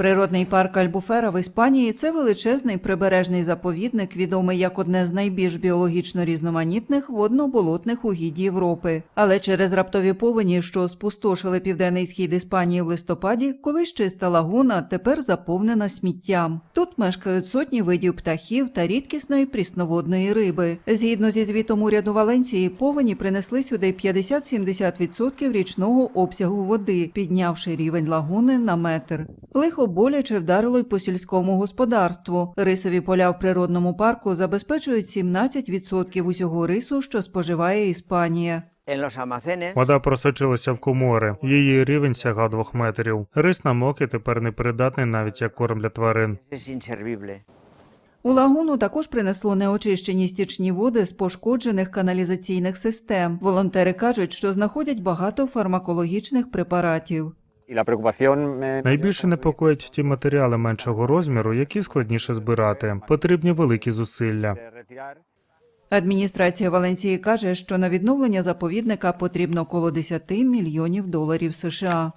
Природний парк Альбуфера в Іспанії це величезний прибережний заповідник, відомий як одне з найбільш біологічно різноманітних водно-болотних угідь Європи. Але через раптові повені, що спустошили південний схід Іспанії в листопаді, колись чиста лагуна тепер заповнена сміттям. Тут мешкають сотні видів птахів та рідкісної прісноводної риби. Згідно зі звітом уряду Валенції, повені принесли сюди 50-70% річного обсягу води, піднявши рівень лагуни на метр. Лихо боляче вдарило й по сільському господарству. Рисові поля в природному парку забезпечують 17% усього рису, що споживає Іспанія. Вода просочилася в комори. Її рівень сягав двох метрів. Рис намок і тепер непридатний навіть як корм для тварин. У лагуну також принесло неочищені стічні води з пошкоджених каналізаційних систем. Волонтери кажуть, що знаходять багато фармакологічних препаратів. Найбільше непокоять ті матеріали меншого розміру, які складніше збирати. Потрібні великі зусилля. Адміністрація Валенції каже, що на відновлення заповідника потрібно коло 10 мільйонів доларів США.